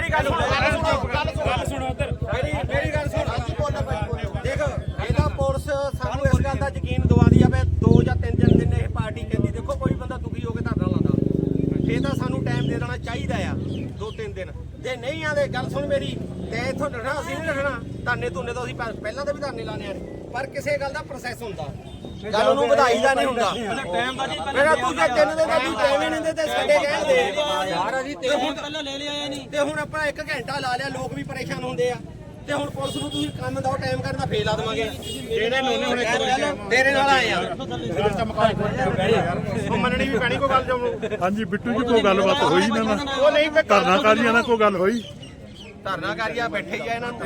ਦੇ ਜਿਹੜੀ ਗੱਲ ਸੁਣ ਗੱਲ ਸੁਣ। ਉਧਰ ਮੇਰੀ ਮੇਰੀ ਗੱਲ ਸੁਣ। ਦੇਖ ਇਹਦਾ ਪੁਲਿਸ ਸਾਨੂੰ ਇਸ ਗੱਲ ਦਾ ਯਕੀਨ ਦਵਾਦੀ ਆ ਵੀ ਦੋ ਜਾਂ ਤਿੰਨ ਦਿਨ ਦਿਨ ਇਹ ਪਾਰਟੀ ਕਹਿੰਦੀ ਦੇਖੋ ਕੋਈ ਬੰਦਾ ਦੁਖੀ ਹੋ ਕੇ ਧਰਨਾ ਲਾਉਂਦਾ। ਇਹ ਤਾਂ ਸਾਨੂੰ ਟਾਈਮ ਦੇ ਦੇਣਾ ਚਾਹੀਦਾ ਆ ਦੋ ਤਿੰਨ ਦਿਨ। ਜੇ ਨਹੀਂ ਆਦੇ ਗੱਲ ਸੁਣ ਮੇਰੀ ਤੇ ਇੱਥੋਂ ਡਰਨਾ ਅਸੀਂ ਨਹੀਂ ਡਰਨਾ। ਧਰਨੇ ਧੁੰਨੇ ਤੋਂ ਅਸੀਂ ਪਹਿ- ਪਹਿਲਾਂ ਤਾਂ ਵੀ ਧਰਨੇ ਲਾਣੇ ਆ। ਪਰ ਕਿਸੇ ਗੱਲ ਦਾ ਪ੍ਰੋਸੈਸ ਹੁੰਦਾ। ਗੱਲ ਨੂੰ ਵਧਾਈ ਦਾ ਨਹੀਂ ਹੁੰਦਾ। ਟਾਈਮ ਦਾ ਮੇਰਾ ਤੂੰ ਜੇ ਤਿੰਨ ਦਿਨ ਦਾ ਤੂੰ ਟਾਈਮ ਹੀ ਨਹੀਂ ਦਿੰਦੇ ਸਾਡੇ ਕਹਿੰਦੇ ਯਾਰ ਅਸੀਂ ਤੇ ਹੁਣ ਪਹਿਲਾਂ ਲੈ ਲਿਆ ਨਹੀਂ ਤੇ ਹੁਣ ਆਪਾਂ ਇੱਕ ਘੰਟਾ ਲਾ ਲਿਆ ਲੋਕ ਵੀ ਪਰੇਸ਼ਾਨ ਹੁੰਦੇ ਆ। ਤੇ ਹੁਣ ਪੁਲਿਸ ਨੂੰ ਤੁਸੀਂ ਕੰਮ ਦਾ ਟਾਈਮ ਕਰਨ ਦਾ ਫੇਲ ਲਾ ਦੇਵਾਂਗੇ। ਜਿਹੜੇ ਲੋਨੇ ਹੁਣ ਤੇਰੇ ਨਾਲ ਆਏ ਆ। ਉਹ ਮੰਨਣੀ ਵੀ ਪੈਣੀ ਕੋਈ ਗੱਲ ਜੋ। ਹਾਂਜੀ ਬਿੱਟੂ ਜੀ ਕੋਈ ਗੱਲਬਾਤ ਹੋਈ ਨਾ ਨਾ। ਉਹ ਨਹੀਂ ਮੈਂ ਧਰਨਾਕਾਰੀਆਂ ਨਾਲ ਕੋਈ ਗੱਲ ਹੋਈ? ਧਰਨਾਕਾਰੀਆ ਬੈਠੇ ਹੀ ਆ ਇਹਨਾਂ ਨੂੰ।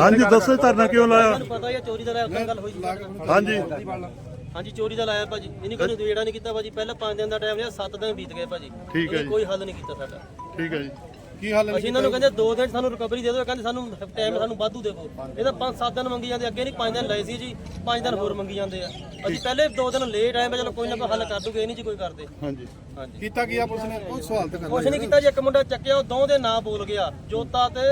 ਹਾਂਜੀ ਦੱਸੋ ਧਰਨਾ ਕਿਉਂ ਲਾਇਆ? ਪਤਾ ਹੀ ਆ ਚੋਰੀ ਦਾ ਲਾਇਆ ਉਦੋਂ ਗੱਲ ਹੋਈ ਸੀ। ਸਾਡੇ ਨਾਲ। ਹਾਂਜੀ। ਹਾਂਜੀ ਚੋਰੀ ਦਾ ਲਾਇਆ ਭਾਜੀ। ਇਹਨੇ ਕੋਈ ਵੇੜਾ ਨਹੀਂ ਕੀਤਾ ਭਾਜੀ। ਪਹਿਲਾਂ 5 ਦਿਨ ਦਾ ਟਾਈਮ ਲਿਆ 7 ਦਿਨ ਬੀਤ ਗਏ ਭਾਜੀ। ਠੀਕ ਹੈ ਜੀ। ਕੋਈ ਹੱਲ ਨਹੀਂ ਕੀਤਾ ਸਾਡਾ। ਠੀਕ ਹੈ ਜੀ। ਕੀ ਹਾਲ ਅਸੀਂ ਇਹਨਾਂ ਨੂੰ ਕਹਿੰਦੇ 2 ਦਿਨ ਸਾਨੂੰ ਰਿਕਵਰੀ ਦੇ ਦਿਓ ਇਹ ਕਹਿੰਦੇ ਸਾਨੂੰ ਟਾਈਮ ਸਾਨੂੰ ਵਾਧੂ ਦੇਵੋ ਇਹ ਤਾਂ 5-7 ਦਿਨ ਮੰਗੀ ਜਾਂਦੇ ਅੱਗੇ ਨਹੀਂ 5 ਦਿਨ ਲਏ ਸੀ ਜੀ 5 ਦਿਨ ਹੋਰ ਮੰਗੀ ਜਾਂਦੇ ਆ। ਅਸੀਂ ਪਹਿਲੇ 2 ਦਿਨ ਲੇਟ ਆਏ ਮੈਂ ਚਲੋ ਕੋਈ ਨਾ ਕੋਈ ਹੱਲ ਕਰ ਦੂਗੇ ਇਹ ਨਹੀਂ ਜੀ ਕੋਈ ਕਰਦੇ। ਹਾਂਜੀ। ਹਾਂਜੀ। ਕੀਤਾ ਗਿਆ ਪੁਲਿਸ ਨੇ? ਕੋਈ ਸਵਾਲ ਤੇ ਕੁਛ ਨਹੀਂ ਕੀਤਾ ਜੀ ਇੱਕ ਮੁੰਡਾ ਚੱਕਿਆ ਉਹ ਦੋ ਦੇ ਨਾਂ ਬੋਲ ਗਿਆ ਜੋਤਾ ਤੇ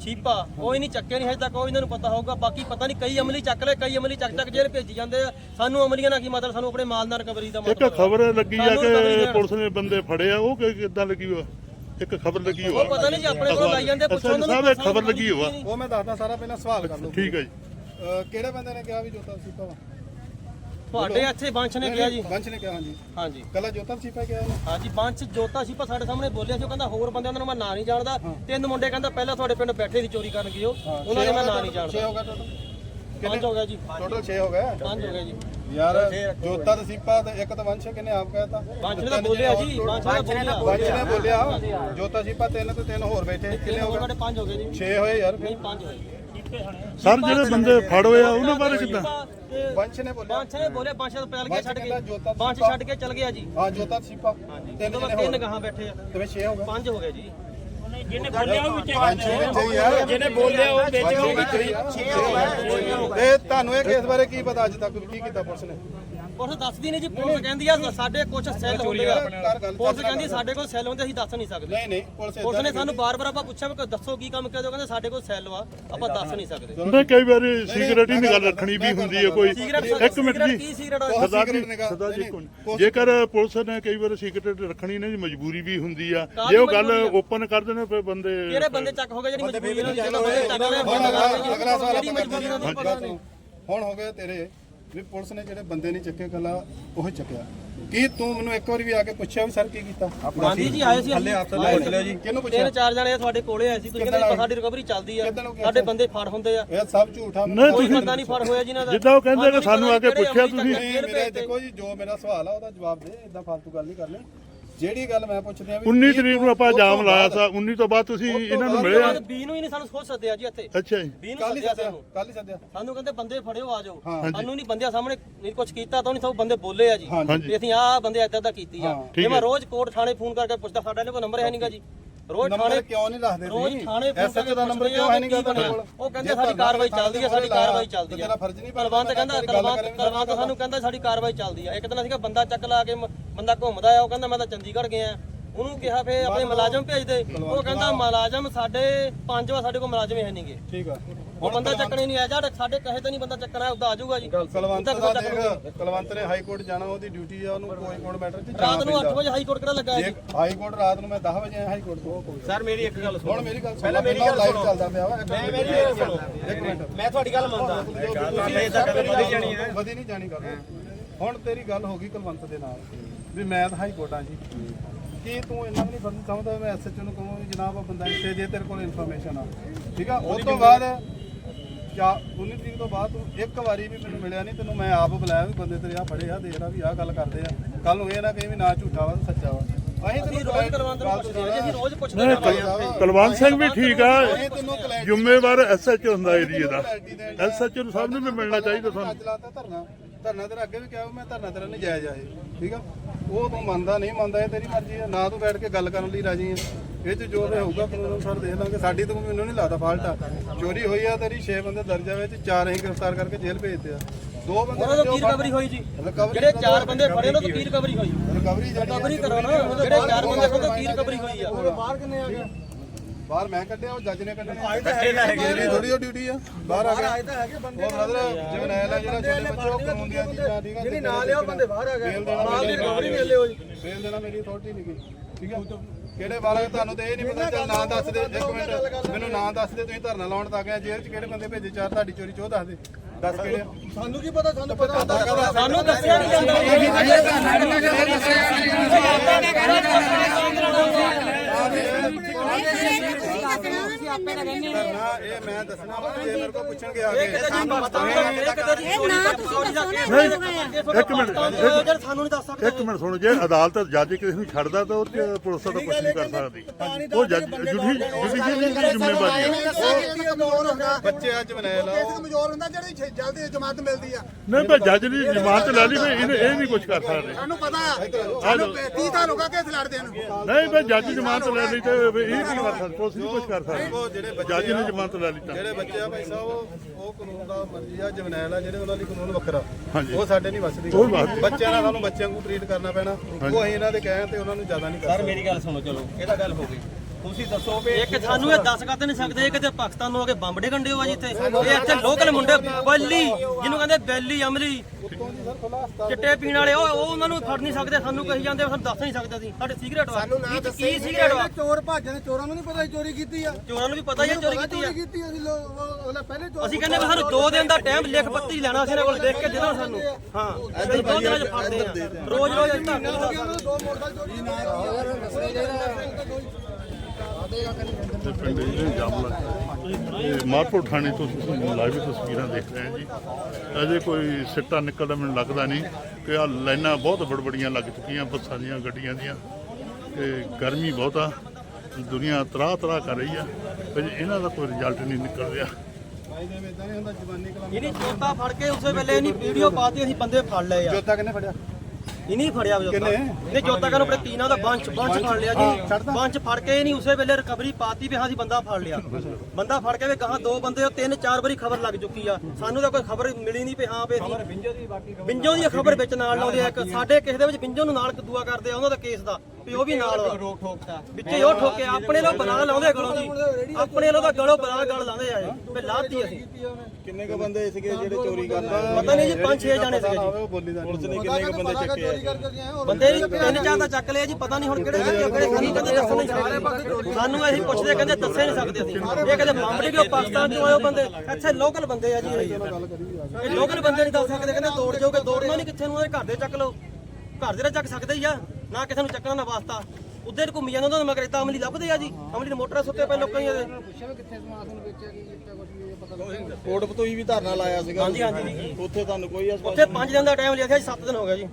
ਛੀਪਾ। ਕੋਈ ਨਹੀਂ ਚੱਕਿਆ ਨਹੀਂ ਹਜੇ ਤੱਕ ਉਹ ਇਹਨਾਂ ਨੂੰ ਪਤਾ ਹੋਊਗਾ। ਬਾਕੀ ਪਤਾ ਨਹੀਂ ਕਈ ਅਮਲੀ ਚੱਕ ਲੈ ਕਈ ਅਮਲੀ ਚੱਕ ਚੱਕ ਜੇਲ੍ਹ ਭੇਜੀ ਜਾਂਦੇ ਆ। ਸਾਨੂੰ ਅਮਲੀਆਂ ਨਾਲ ਕੀ ਮਤਲਬ? ਸਾਨੂੰ ਆਪਣੇ ਮਾਲ ਨਾਲ ਰਿਕਵਰੀ ਦਾ ਇੱਕ ਮਤਲਬ ਖਬਰ ਲੱਗੀ ਆ ਸਾਨੂੰ recovery ਕਿ ਦੇਣ। ਪੁਲਿਸ ਨੇ ਬੰਦੇ ਫੜੇ ਆ ਉਹ ਕਿ- ਕਿੱਦਾਂ ਲੱਗੀ ਹੋਆ ਇੱਕ ਖਬਰ ਲੱਗੀ ਹੋਆ। ਉਹ ਪਤਾ ਨਹੀਂ ਜੀ ਆਪਣੇ ਕੋਲ ਲਾਈ ਜਾਂਦੇ ਪੁੱਛੋ ਉਹਨਾਂ ਸਾਹਿਬ ਨੂੰ ਇੱਕ ਖਬਰ ਲੱਗੀ ਹੋਆ। ਉਹ ਮੈਂ ਦੱਸਦਾ ਸਾਰਾ ਪਹਿਲਾਂ ਸਵਾਲ ਕਰ ਲਓ। ਠੀਕ ਹੈ ਜੀ। ਕਿਹੜੇ ਬੰਦੇ ਨੇ ਕਿਹਾ ਵੀ ਜੋਤਾ ਸੀਪਾ ਵਾ? ਤੁਹਾਡੇ ਇੱਥੇ ਬੰਸ਼ ਨੇ ਕਿਹਾ ਜੀ। ਬੰਚ ਨੇ ਕਿਹਾ ਹਾਂਜੀ। ਹਾਂਜੀ। ਕੱਲਾ ਜੋਤਾ ਸੀਪਾ ਕਿਹਾ ਹਾਂਜੀ ਬੰਸ਼ ਜੋਤਾ ਛੀਪਾ ਸਾਡੇ ਸਾਹਮਣੇ ਬੋਲਿਆ ਸੀ ਉਹ ਕਹਿੰਦਾ ਹੋਰ ਬੰਦਿਆਂ ਨੂੰ ਮੈਂ ਨਾਂ ਨਹੀਂ ਜਾਣਦਾ। ਤਿੰਨ ਮੁੰਡੇ ਕਹਿੰਦਾ ਪਹਿਲਾਂ ਤੁਹਾਡੇ ਪਿੰਡ ਬੈਠੇ ਸੀ ਚੋਰੀ ਕਰਨ ਗਏ ਉਹ। ਉਹਨਾਂ ਦੇ ਮੈਂ ਨਾਂ ਨਹੀਂ 6 ਜਾਣਦਾ ਹੋ ਗਿਆ ਟੋਟਲ ਪੰਜ ਹੋ ਗਿਆ ਜੀ। ਟੋਟਲ 6 ਹੋ ਗਏ ਪੰਜ ਹੋ ਗਿਆ ਜੀ। ਯਾਰ ਜੋਤਾ ਤੇ ਸੀਪਾ ਤੇ ਇੱਕ ਤਾਂ ਵੰਸ਼ ਕਿਨੇ ਆਪ ਕਹਿਤਾ? ਬੰਸ਼ ਨੇ ਬੋਲਿਆ ਜੀ ਵੰਸ਼ ਬੋਲਿਆ। ਨੇ ਬੋਲਿਆ। ਜੋਤਾ ਸੀਪਾ ਤਿੰਨ ਤੇ ਤਿੰਨ ਹੋਰ ਬੈਠੇ। ਕਿੰਨੇ ਹੋ ਗਏ? ਪੰਜ ਹੋ ਗਏ ਜੀ। 6 ਹੋਏ ਯਾਰ ਨਹੀਂ ਪੰਜ ਹੋਏ। ਸਰ ਜਿਹੜੇ ਬੰਦੇ ਫੜ ਹੋਏ ਆ ਉਹਨਾਂ ਬਾਰੇ ਕਿੱਦਾਂ? ਵੰਸ਼ ਨੇ ਬੋਲਿਆ। ਬਾਂਛ ਨੇ ਬੋਲੇ ਬਾਂਛ ਤੋਂ ਪਹਿਲ ਗਿਆ ਛੱਡ ਕੇ। ਸੀਪਾ। ਛੱਡ ਕੇ ਚਲ ਗਿਆ ਜੀ। ਹਾਂ ਜੋਤਾ ਸੀਪਾ। ਤਿੰਨ ਤਿੰਨ ਗਾਹਾਂ ਬੈਠੇ ਆ। ਤੇ 6 ਹੋ ਗਏ? ਪੰਜ ਹੋ ਗਏ ਜੀ। ਜਿਹਨੇ ਬੋਲਿਆ ਉਹ ਵਿੱਚ ਤੇ ਤੁਹਾਨੂੰ ਇਹ ਕੇਸ ਬਾਰੇ ਕੀ ਪਤਾ ਅੱਜ ਤੱਕ? ਕੀ ਕੀਤਾ ਪੁਲਿਸ ਨੇ? ਪੁਲਿਸ ਦੱਸਦੀ ਨਹੀਂ ਜੀ ਪੁਲਿਸ ਕਹਿੰਦੀ ਆ ਸਾਡੇ ਕੁਝ ਸੈੱਲ ਹੁੰਦੇ ਆ। ਪੁਲਿਸ ਕਹਿੰਦੀ ਸਾਡੇ ਕੋਲ ਸੈੱਲ ਹੁੰਦੇ ਅਸੀਂ ਦੱਸ ਨਹੀਂ ਸਕਦੇ। ਨਹੀਂ ਨਹੀਂ ਪੁਲਿਸ ਪੁਲਿਸ ਨੇ ਸਾਨੂੰ ਬਾਰ-ਬਾਰ ਆਪਾਂ ਪੁੱਛਿਆ ਵੀ ਦੱਸੋ ਕੀ ਕੰਮ ਕਰਦੇ ਹੋ? ਕਹਿੰਦੇ ਸਾਡੇ ਕੋਲ ਸੈੱਲ ਵਾ ਆਪਾਂ ਦੱਸ ਨਹੀਂ ਸਕਦੇ। ਹੁੰਦੇ ਕਈ ਵਾਰੀ ਸਿਗਰਟੀ ਦੀ ਗੱਲ ਰੱਖਣੀ ਵੀ ਹੁੰਦੀ ਹੈ ਕੋਈ। ਇੱਕ ਮਿੰਟ ਜੀ। ਸਰਦਾਰ ਜੀ ਸਰਦਾਰ ਜੀ ਨਹੀਂ, ਨਹੀਂ, ਜੇਕਰ ਪੁਲਿਸ ਨੇ ਕਈ ਵਾਰ ਸਿਗਰਟ ਰੱਖਣੀ ਨੇ ਜੀ ਮਜਬੂਰੀ ਵੀ ਹੁੰਦੀ ਆ। ਜੇ ਉਹ ਗੱਲ? ਓਪਨ ਕਰ ਦੇਣ ਫਿਰ ਬੰਦੇ ਕਿਹੜੇ ਬੰਦੇ ਚੱਕ ਹੋ ਗਏ ਜਿਹੜੀ ਮਜਬੂਰੀ ਬੰਦੇ ਚੱਕ ਹੁਣ ਅਗਲਾ ਸਵਾਲ ਆਪਾਂ ਮਜਬੂਰੀ ਉਹਨਾਂ ਦੀ ਪਤਾ ਨਹੀਂ ਹੁਣ ਹੋ ਗਏ ਤੇਰੇ। ਵੀ ਪੁਲਿਸ ਨੇ ਜਿਹੜੇ ਬੰਦੇ ਨਹੀਂ ਚੱਕੇ ਕੱਲਾ ਉਹ ਚੱਕਿਆ। ਕੀ ਤੂੰ ਮੈਨੂੰ ਇੱਕ ਵਾਰੀ ਵੀ ਆ ਕੇ ਪੁੱਛਿਆ ਵੀ ਸਰ ਕੀ ਕੀਤਾ? ਗਾਂਧੀ ਜੀ ਆਏ ਸੀ ਥੱਲੇ ਹੱਥ ਲਾਏ। ਜੀ ਕਿਹਨੂੰ ਪੁੱਛਿਆ? ਤਿੰਨ ਚਾਰ ਜਣੇ ਤੁਹਾਡੇ ਕੋਲੇ ਆਏ ਸੀ। ਤੁਸੀਂ ਕਹਿੰਦੇ ਸਾਡੀ ਰਿਕਵਰੀ ਚੱਲਦੀ ਆ। ਸਾਡੇ ਬੰਦੇ ਫੜ ਹੁੰਦੇ ਆ। ਇਹ ਸਭ ਝੂਠਾ ਨਹੀਂ ਕੋਈ ਬੰਦਾ ਨਹੀਂ ਫੜ ਹੋਇਆ ਜਿਨ੍ਹਾਂ ਦਾ। ਜਿੱਦਾਂ ਉਹ ਕਹਿੰਦੇ ਕਿ ਸਾਨੂੰ ਆ ਕੇ ਪੁੱਛਿਆ ਤੁਸੀਂ। ਮੇਰੇ ਦੇਖੋ ਜੀ ਜੋ ਮੇਰਾ ਸਵਾਲ ਆ ਉਹਦਾ ਜਵਾਬ ਦੇ। ਇਦਾਂ ਫालतू ਗੱਲ ਨਹੀਂ ਕਰਨੀ। ਜਿਹੜੀ ਗੱਲ ਮੈਂ ਪੁੱਛਦੇ ਆ ਵੀ 19 ਤਰੀਕ ਨੂੰ ਆਪਾਂ ਜਾਮ ਲਾਇਆ ਸੀ 19 ਤੋਂ ਬਾਅਦ ਤੁਸੀਂ ਇਹਨਾਂ ਨੂੰ ਮਿਲੇ ਆ? ਨੂੰ ਹੀ ਨਹੀਂ ਸਾਨੂੰ ਸੋਚ ਸਕਦੇ ਆ ਜੀ ਇੱਥੇ। ਅੱਛਾ ਜੀ। ਨੂੰ ਕੱਲ ਹੀ ਸੱਦਿਆ ਸੱਦਿਆ ਸਾਨੂੰ। ਕੱਲ ਹੀ ਸੱਦਿਆ। ਸਾਨੂੰ ਕਹਿੰਦੇ ਬੰਦੇ ਫੜਿਓ ਆ ਜਾਓ। ਹਾਂ। ਸਾਨੂੰ ਨਹੀਂ ਬੰਦਿਆਂ ਸਾਹਮਣੇ ਨਹੀਂ ਕੁਝ ਕੀਤਾ ਤਾਂ ਨਹੀਂ ਸਭ ਬੰਦੇ ਬੋਲੇ ਆ ਜੀ। ਹਾਂਜੀ। ਵੀ ਅਸੀਂ ਆਹ ਬੰਦੇ ਏਦਾਂ ਦਾ ਕੀਤੀ ਆ। ਠੀਕ ਜੇ ਮੈਂ ਹੈ। ਰੋਜ਼ ਕੋਰਟ ਥਾਣੇ ਫੋਨ ਕਰਕੇ ਪੁੱਛਦਾ ਸਾਡਾ ਇਹਨਾਂ ਕੋਲ ਨੰਬਰ ਹੈ ਨਹੀਂਗਾ ਜੀ। ਰੋਜ਼ ਥਾਣੇ ਕਿਉਂ ਨਹੀਂ ਲਾਦੇ ਰੋਜ਼ ਥਾਣੇ ਫੋਨ ਐਸਐਚ ਦਾ ਨੰਬਰ ਕਿਉਂ ਹੈ ਨਹੀਂ ਗਾ ਤੁਹਾਡੇ ਕੋਲ? ਉਹ ਕਹਿੰਦੇ ਸਾਡੀ ਕਾਰਵਾਈ ਚੱਲਦੀ ਆ ਸਾਡੀ ਕਾਰਵਾਈ ਚੱਲਦੀ ਆ ਤੇਰਾ ਫਰਜ਼ ਨਹੀਂ ਕਲਵੰਤ ਕਹਿੰਦਾ ਕਲਵੰਤ ਕਲਵੰਤ ਸਾਨੂੰ ਕਹਿੰਦਾ ਸਾਡੀ ਕਾਰਵਾਈ ਚੱਲਦੀ ਆ। ਇੱਕ ਦਿਨ ਸੀਗਾ ਬੰਦਾ ਚੱਕ ਲਾ ਕੇ ਬੰਦਾ ਘੁੰਮਦਾ ਆ ਉਹ ਕਹਿੰਦਾ ਮੈਂ ਤਾਂ ਚੰਡੀਗੜ੍ਹ ਗਿਆ। ਉਹਨੂੰ ਕਿਹਾ ਫੇ ਆਪਣੇ ਮੁਲਾਜ਼ਮ ਭੇਜ ਦੇ ਉਹ ਕਹਿੰਦਾ ਮੁਲਾਜ਼ਮ ਸਾਡੇ ਪੰਜ ਵਾ ਸਾਡੇ ਕੋਲ ਮੁਲਾਜ਼ਮ ਹੈ ਨਹੀਂਗੇ ਠੀਕ ਆ। ਉਹ ਬੰਦਾ ਚੱਕਣੇ ਨਹੀਂ ਆ ਜਾ ਸਾਡੇ ਕਹੇ ਤੇ ਨਹੀਂ ਬੰਦਾ ਚੱਕਣਾ ਉਹਦਾ ਆ ਜਾਊਗਾ ਜੀ। ਕਲਵੰਤ ਦਾ? ਦੇਖ ਨੇ ਹਾਈ ਕੋਰਟ ਜਾਣਾ ਉਹਦੀ ਡਿਊਟੀ ਆ ਉਹਨੂੰ ਕੋਈ ਕੋਰਟ ਮੈਟਰ ਚ ਰਾਤ ਨੂੰ 8 ਵਜੇ ਹਾਈ ਕੋਰਟ ਕਿਹੜਾ ਲੱਗਾ ਹੈ ਹਾਈ ਕੋਰਟ ਰਾਤ ਨੂੰ ਮੈਂ 10 ਵਜੇ ਆਇਆ ਹਾਈ ਕੋਰਟ ਤੋਂ ਸਰ ਮੇਰੀ ਇੱਕ ਗੱਲ ਸੁਣੋ। ਹੁਣ ਮੇਰੀ ਗੱਲ ਸੁਣ ਪਹਿਲਾਂ ਮੇਰੀ ਗੱਲ ਲਾਈਵ ਸੁਣੋ। ਚੱਲਦਾ ਪਿਆ ਵਾ ਮੈਂ ਮੇਰੀ ਗੱਲ ਸੁਣੋ। ਇੱਕ ਮਿੰਟ। ਮੈਂ ਤੁਹਾਡੀ ਗੱਲ ਮੰਨਦਾ। ਤੁਸੀਂ ਇਦਾਂ ਗੱਲ ਵਧੀ ਜਾਣੀ ਹੈ ਵਧੀ ਨਹੀਂ ਜਾਣੀ ਗੱਲ। ਹੁਣ ਤੇਰੀ ਗੱਲ ਹੋ ਗਈ ਕੁਲਵੰਤ ਦੇ ਨਾਲ। ਵੀ ਮੈਂ ਤਾਂ ਹਾਈ ਕੋਰਟ ਆ ਜੀ। ਕੀ ਤੂੰ ਇੰਨਾ ਵੀ ਨਹੀਂ ਫਰਜ਼ ਸਮਝਦਾ ਮੈਂ ਐਸਐਚਓ ਨੂੰ ਕਹਾਂ ਵੀ ਜਨਾਬ ਆ ਬੰਦਾ ਇੱਥੇ ਜੇ ਤੇਰੇ ਕੋਲ ਇਨਫੋਰਮੇਸ਼ਨ ਆ। ਠੀਕ ਆ? ਉਸ ਤੋਂ ਬਾਅਦ ਚਾ 19 ਤਰੀਕ ਤੋਂ ਬਾਅਦ ਤੂੰ ਇੱਕ ਵਾਰੀ ਵੀ ਮੈਨੂੰ ਮਿਲਿਆ ਨਹੀਂ ਤੈਨੂੰ ਮੈਂ ਆਪ ਬੁਲਾਇਆ ਵੀ ਬੰਦੇ ਤੇਰੇ ਆ ਫੜੇ ਆ ਦੇਖ ਲੈ ਵੀ ਆਹ ਗੱਲ ਕਰਦੇ ਆ। ਕੱਲ ਨੂੰ ਇਹ ਨਾ ਕਹੀਂ ਵੀ ਨਾ ਝੂਠਾ ਵਾ ਤੇ ਸੱਚਾ ਵਾ। ਅਸੀਂ ਤੈਨੂੰ ਰੋਜ਼ ਕਰਵਾਉਂਦੇ ਨੂੰ ਪੁੱਛਦੇ ਹਾਂ ਅਸੀਂ ਰੋਜ਼ ਪੁੱਛਦੇ ਨਹੀਂ ਹਾਂ ਕਲ- ਕੁਲਵੰਤ ਸਿੰਘ ਵੀ ਠੀਕ ਆ। ਜ਼ਿੰਮੇਵਾਰ ਐਸਐਚਓ ਹੁੰਦਾ ਏਰੀਏ ਦਾ। ਐਸਐਚਓ ਨੂੰ ਸਭ ਨੂੰ ਵੀ ਮਿਲਣਾ ਚਾਹੀਦਾ ਸਾਨੂੰ। ਧਰਨਾ ਤੇਰਾ ਅੱਗੇ ਵੀ ਕਿਹਾ ਵੀ ਮੈਂ ਧਰਨਾ ਤੇਰਾ ਨਜਾਇਜ਼ ਆ ਇਹ ਠੀਕ ਆ? ਉਹ ਤੂੰ ਮੰਨਦਾ ਨਹੀਂ ਮੰਨਦਾ ਇਹ ਤੇਰੀ ਮਰਜ਼ੀ ਆ। ਨਾ ਤੂੰ ਬੈਠ ਕੇ ਗੱਲ ਕਰਨ ਲਈ ਰਾਜੀ ਆ। ਇਹ ਚ ਜੋ ਹੋਊਗਾ ਕਾਨੂੰਨ ਅਨੁਸਾਰ ਦੇਖ ਲਾਂਗੇ। ਸਾਡੀ ਤਾਂ ਮੈਨੂੰ ਨਹੀਂ ਲੱਗਦਾ ਫਾਲਟ ਆ। ਚੋਰੀ ਹੋਈ ਆ ਤੇਰੀ 6 ਬੰਦੇ ਦਰਜ ਵਿੱਚ ਚਾਰ ਅਸੀਂ ਗ੍ਰਿਫਤਾਰ ਕਰਕੇ ਜੇਲ੍ਹ ਭੇਜਦੇ ਆ। ਦੋ ਬੰਦੇ ਉਹਨਾਂ ਕੀ ਰਿਕਵਰੀ ਹੋਈ ਜੀ। ਜਿਹੜੇ ਚਾਰ ਬੰਦੇ ਫੜੇ ਉਹਨਾਂ ਤੋਂ ਕੀ ਰਿਕਵਰੀ ਹੋਈ ਰਿਕਵਰੀ ਜਿਹੜੀ ਰਿਕਵਰੀ ਕਰੋ ਨਾ ਜਿਹੜੇ ਚਾਰ ਬੰਦੇ ਫੜੇ ਕੀ ਰਿਕਵਰੀ ਹੋਈ ਆ। ਬਾਹਰ ਕਿੰਨੇ ਆ ਗਏ? ਬਾਹਰ ਮੈਂ ਕੱਢਿਆ ਉਹ ਜੱਜ ਨੇ ਕੱਢਿਆ। ਮੇਰੀ ਥੋੜੀ ਉਹ ਡਿਊਟੀ ਆ ਬਾਹਰ ਆ ਗਿਆ ਆਏ ਤਾਂ ਹੈਗੇ ਬੰਦੇ। ਉਹ ਜਰਨੈਲ ਆ ਜਿਹੜਾ ਛੋਟੇ ਬੱਚੇ ਉਹ ਕਾਨੂੰਨ ਦੀਆਂ ਚੀਜ਼ਾਂ ਠੀਕ ਆ ਜਿਹੜੀ ਨਾਲ ਲਿਆ ਬੰਦੇ ਬਾਹਰ ਆ ਗਏ। ਨਾਲ ਦੀ ਰਿਕਵਰੀ ਮਿਲ ਲਿਓ ਜੀ ਬੇਲ ਦੇਣਾ ਮੇਰੀ ਅਥਾਰਟੀ ਨਹੀਂ ਗਈ ਠੀਕ ਆ? ਕਿਹੜੇ ਵਾਲਾ ਤੁਹਾਨੂੰ ਤੇ ਇਹ ਨਹੀਂ ਪਤਾ ਚੱਲ ਨਾਂ ਦੱਸ ਦੇ ਇੱਕ ਮਿੰਟ। ਮੈਨੂੰ ਨਾਂ ਦੱਸ ਦੇ ਤੁਸੀਂ ਧਰਨਾ ਲਾਉਣ ਤਾਂ ਗਏ ਜੇਲ੍ਹ 'ਚ ਕਿਹੜੇ ਬੰਦੇ ਭੇਜੇ ਚਾਰ ਤੁਹਾਡੀ ਚੋਰੀ ਚੋ ਦੱਸ ਦੇ। ਦੱਸ ਕਿਹੜੇ ਸਾਨੂੰ ਕੀ ਪਤਾ ਸਾਨੂੰ ਪਤਾ ਸਾਨੂੰ ਦੱਸਿਆ ਨਹੀਂ ਜਾਂਦਾ। ਧਰਨਾ ਇਹ ਮੈਂ ਦੱਸਣਾ ਵਾ ਜੇ ਮੇਰੇ ਕੋਲ ਪੁੱਛਣਗੇ ਆ ਕੇ। ਇੱਕ ਮਿੰਟ ਜਿਹੜਾ ਸਾਨੂੰ ਨਹੀਂ ਦੱਸ ਸਕਦੇ। ਇੱਕ ਮਿੰਟ ਸੁਣੋ ਜੇ ਅਦਾਲਤ ਜੱਜ ਕਿਸੇ ਨੂੰ ਛੱਡਦਾ ਤਾਂ ਉਹ 'ਚ ਪੁਲਿਸ ਤਾਂ ਕੁਝ ਨਹੀਂ ਕਰ ਸਕਦੀ। ਉਹ ਜੱਜ ਜੁਡੀਸ਼ੀਅਲ ਦੀ ਜ਼ਿੰਮੇਵਾਰੀ ਹੈ। ਬੱਚੇ ਅੱਜ ਬਣਾਏ ਲਾ ਕਮਜ਼ੋਰ ਹੁੰਦਾ ਜਿਹੜੀ ਛੇ- ਜਲਦੀ ਜਮਾਤ ਮਿਲਦੀ ਆ। ਨਹੀਂ ਪਰ ਜੱਜ ਦੀ ਜ਼ਮਾਨਤ ਲੈ ਲਈ ਫਿਰ ਇਹਨੇ ਇਹ ਨਹੀਂ ਕੁਝ ਕਰ ਸਕਦੇ। ਸਾਨੂੰ ਪਤਾ। ਸਾਨੂੰ 30 ਸਾਲ ਹੋ ਗਏ ਕੇਸ ਲੜਦੇ ਨੂੰ। ਨਹੀਂ ਫਿਰ ਜੱਜ ਜ਼ਮਾਨਤ ਲੈ ਲਈ ਤੇ ਫਿਰ ਇਹ ਨਹੀਂ ਕਰ ਸਕਦਾ ਪੁਲਿਸ ਨਹੀਂ ਕੁਝ ਕਰ ਉਹ ਜਿਹੜੇ ਜੱਜ ਨੇ ਜ਼ਮਾਨਤ ਲੈ ਲਈ ਤਾਂ। ਜਿਹੜੇ ਬੱਚੇ ਆ ਭਾਈ ਸਾਹਿਬ ਉਹ ਉਹ ਕਾਨੂੰਨ ਦਾ ਮਰਜ਼ੀ ਆ ਜਮਨੈਲ ਆ ਜਿਹੜੇ ਉਹਨਾਂ ਲਈ ਕਾਨੂੰਨ ਵੱਖਰਾ। ਹਾਂਜੀ। ਉਹ ਸਾਡੇ ਨਹੀਂ ਵੱਸਦੀ। ਉਹ ਵੱਸਦੀ। ਬੱਚਿਆਂ ਨਾਲ ਸਾਨੂੰ ਬੱਚਿਆਂ ਨੂੰ ਟ੍ਰੀਟ ਕਰਨਾ ਪੈਣਾ। ਉਹ ਅਸੀਂ ਇਹਨਾਂ ਦੇ ਕਹਿਣ ਤੇ ਉਹਨਾਂ ਨੂੰ ਜ਼ਿਆਦਾ ਨਹੀਂ ਕਰ ਸਰ ਮੇਰੀ ਗੱਲ ਸੁਣੋ ਚਲੋ ਇਹ ਤਾਂ ਗੱਲ ਹੋ ਗਈ। ਤੁਸੀਂ ਦੱਸੋ ਵੀ ਇੱਕ ਸਾਨੂੰ ਇਹ ਦੱਸ। ਕਰਦੇ ਨਹੀਂ ਸਕਦੇ? ਇਹ ਕਿਤੇ ਪਾਕਿਸਤਾਨ ਨੂੰ ਆ ਕੇ ਬੰਬ ਡੇ ਗੰਡੇ ਹੋ ਜੀ ਇੱਥੇ। ਇਹ ਇੱਥੇ ਲੋਕਲ ਮੁੰਡੇ ਬੱਲੀ ਜਿਹਨੂੰ ਕਹਿੰਦੇ ਬੈਲੀ ਅਮਲੀ। ਚਿੱਟੇ ਪੀਣ ਵਾਲੇ ਉਹ ਉਹ ਉਹਨਾਂ ਨੂੰ ਫੜ ਨਹੀਂ ਸਕਦੇ ਸਾਨੂੰ ਕਹੀ ਜਾਂਦੇ ਸਾਨੂੰ ਦੱਸ ਨਹੀਂ ਸਕਦੇ ਅਸੀਂ। ਸਾਡੇ ਸਿਗਰਟ ਵਾ ਸਾਨੂੰ ਨਾ ਕੀ ਸਿਗਰਟ ਵਾ ਚੋਰ ਭੱਜਦੇ ਚੋਰਾਂ ਨੂੰ ਨਹੀਂ ਪਤਾ ਚੋਰੀ ਕੀਤੀ ਆ। ਚੋਰਾਂ ਨੂੰ ਵੀ ਪਤਾ ਹੀ ਚੋਰੀ ਕੀਤੀ ਆ। ਚੋਰੀ ਕੀਤੀ ਅਸੀਂ ਉਹਨੇ ਪਹਿਲੇ ਚੋਰ ਅਸੀਂ ਕਹਿੰਦੇ ਵੀ ਸਾਨੂੰ 2 ਦਿਨ ਦਾ ਟਾਈਮ ਲਿਖ ਪੱਤੀ ਲੈਣਾ ਅਸੀਂ ਇਹਨਾਂ ਕੋਲ ਦੇਖ ਕੇ ਦੇਣਾ ਸਾਨੂੰ। ਹਾਂ। ਦੋ ਦਿਨਾਂ ਚ ਫੜਦੇ ਆ। ਰੋਜ਼ ਰੋਜ਼ ਧਰਨੇ ਦੋ ਮੋਟਰਸਾਈਕਲ ਚੋਰੀ ਤੇ ਪਿੰਡ ਜਿਹੜੇ ਜਾਮ ਲੱਗ ਇਹ ਮਾਰਪੁਰ ਥਾਣੇ ਤੋਂ ਤੁਸੀਂ ਲਾਈਵ ਤਸਵੀਰਾਂ ਦੇਖ ਰਹੇ ਹੋ ਜੀ। ਅਜੇ ਕੋਈ ਸਿੱਟਾ ਨਿਕਲਦਾ ਮੈਨੂੰ ਲੱਗਦਾ ਨਹੀਂ ਕਿ ਆ ਲਾਈਨਾਂ ਬਹੁਤ ਬੜਬੜੀਆਂ ਲੱਗ ਚੁੱਕੀਆਂ ਬੱਸਾਂ ਦੀਆਂ ਗੱਡੀਆਂ ਦੀਆਂ। ਤੇ ਗਰਮੀ ਬਹੁਤ ਆ ਦੁਨੀਆ ਤਰਾ ਤਰਾ ਕਰ ਰਹੀ ਆ ਪਰ ਇਹਨਾਂ ਦਾ ਕੋਈ ਰਿਜ਼ਲਟ ਨਹੀਂ ਨਿਕਲ ਰਿਹਾ। ਇਹਨੇ ਜੋਤਾ ਫੜ ਕੇ ਉਸੇ ਵੇਲੇ ਇਹਨੀ ਵੀਡੀਓ ਪਾਤੀ ਅਸੀਂ ਬੰਦੇ ਫੜ ਲਏ ਆ। ਜੋਤਾ ਕਿੰਨੇ ਫੜਿਆ? ਇਹਨੇ ਹੀ ਫੜਿਆ ਜੋਤਾ? ਇਹਨੇ ਜੋਤਾ ਕਹਿੰਦਾ ਆਪਣੇ ਕੀ ਨਾਂ ਦਾ ਬੰਚ ਬੰਚ ਫੜ ਲਿਆ ਜੀ। ਬੰਚ ਫੜ ਕੇ ਇਹਨੀ ਉਸੇ ਵੇਲੇ ਰਿਕਵਰੀ ਪਾਤੀ ਵੀ ਹਾਂ ਜੀ ਬੰਦਾ ਫੜ ਲਿਆ। ਬੰਦਾ ਫੜ ਕੇ ਵੀ ਗਾਹਾਂ ਦੋ ਬੰਦੇ ਉਹ ਤਿੰਨ ਚਾਰ ਵਾਰੀ ਖਬਰ ਲੱਗ ਚੁੱਕੀ ਆ। ਸਾਨੂੰ ਤਾਂ ਕੋਈ ਖਬਰ ਮਿਲੀ ਨਹੀਂ ਵੀ ਹਾਂ ਵੀ ਅਸੀਂ ਬਿੰਜੋ ਦੀ ਖਬਰ ਵਿੱਚ ਨਾਲ ਲਾਉਂਦੇ ਆ ਇੱਕ। ਸਾਡੇ ਕਿਸੇ ਦੇ ਵਿੱਚ ਬਿੰਜੋ ਨੂੰ ਨਾਲ ਕਦੂਆ ਕਰਦੇ ਆ ਉਹਨਾਂ ਦਾ ਕੇਸ ਦਾ। ਵੀ ਉਹ ਵੀ ਨਾਲ ਰੋਕ ਠੋਕਦਾ ਵਿੱਚੇ ਉਹ ਠੋਕੇ ਆਪਣੇ ਲੋ ਬਲਾ ਲਾਉਂਦੇ ਗਲੋਂ ਜੀ। ਆਪਣੇ ਲੋ ਤਾਂ ਗਲੋਂ ਬਲਾ ਗਲ ਲਾਉਂਦੇ ਆ ਜੀ ਵੀ ਲਾਤੀ ਅਸੀਂ। ਕਿੰਨੇ ਕ ਬੰਦੇ ਸੀਗੇ ਜਿਹੜੇ ਚੋਰੀ ਕਰਦੇ ਪਤਾ ਨਹੀਂ ਜੀ ਪੰਜ ਛੇ ਜਾਣੇ ਸੀਗੇ ਜੀ। ਦਾ ਪੁਲਿਸ ਨੇ ਕਿੰਨੇ ਕ ਬੰਦੇ ਚੱਕੇ ਆ ਬੰਦੇ ਜੀ ਤਿੰਨ ਚਾਰ ਤਾਂ ਚੱਕ ਲਿਆ ਜੀ ਪਤਾ ਨਹੀਂ ਹੁਣ ਕਿਹੜੇ ਚੱਕੇ ਕਿਹੜੇ ਸਾਨੂੰ ਕਹਿੰਦੇ ਦੱਸ ਨਹੀਂ ਸਕਦੇ। ਸਾਨੂੰ ਅਸੀਂ ਪੁੱਛਦੇ ਕਹਿੰਦੇ ਦੱਸੇ ਨਹੀਂ ਸਕਦੇ ਅਸੀਂ। ਇਹ ਕਹਿੰਦੇ ਵੀ ਉਹ ਪਾਕਿਸਤਾਨ ਤੋਂ ਆਏ ਬੰਦੇ। ਇੱਥੇ ਲੋਕਲ ਬੰਦੇ ਆ ਜੀ ਇਹ। ਇਹ ਲੋਕਲ ਬੰਦੇ ਨਹੀਂ ਦੱਸ ਸਕਦੇ ਕਹਿੰਦੇ ਦੌੜ ਜਾਓਗੇ ਦੌੜਨਾ ਨਹੀਂ ਕਿੱਥੇ ਨੂੰ ਉਹਦੇ ਘਰ ਦੇ ਚੱਕ ਲਓ। ਘਰ ਦੇ ਤਾਂ ਚੱਕ ਸਕਦੇ ਹੀ ਆ। ਨਾ ਕਿਸੇ ਨੂੰ ਚੱਕਣ ਦਾ ਵਾਸਤਾ। ਉੱਧਰ ਘੁੰਮੀ ਜਾਂਦਾ ਉਹਨਾਂ ਮਗਰ ਇਦਾਂ ਅਮਲੀ ਲੱਭਦੇ ਆ ਜੀ। ਅਮਲੀ ਦੇ ਮੋਟਰਾਂ ਸੁੱਤੇ ਪਏ ਲੋਕਾਂ ਹੀ ਇਹਦੇ ਕੋਟ ਪਤੋਈ ਵੀ ਧਰਨਾ ਲਾਇਆ ਸੀਗਾ। ਹਾਂਜੀ ਹਾਂਜੀ। ਉੱਥੇ ਤੁਹਾਨੂੰ ਕੋਈ ਉੱਥੇ 5 ਦਿਨ ਦਾ ਟਾਈਮ ਲਿਆ ਸੀ 7 ਦਿਨ ਹੋ ਗਿਆ ਜੀ।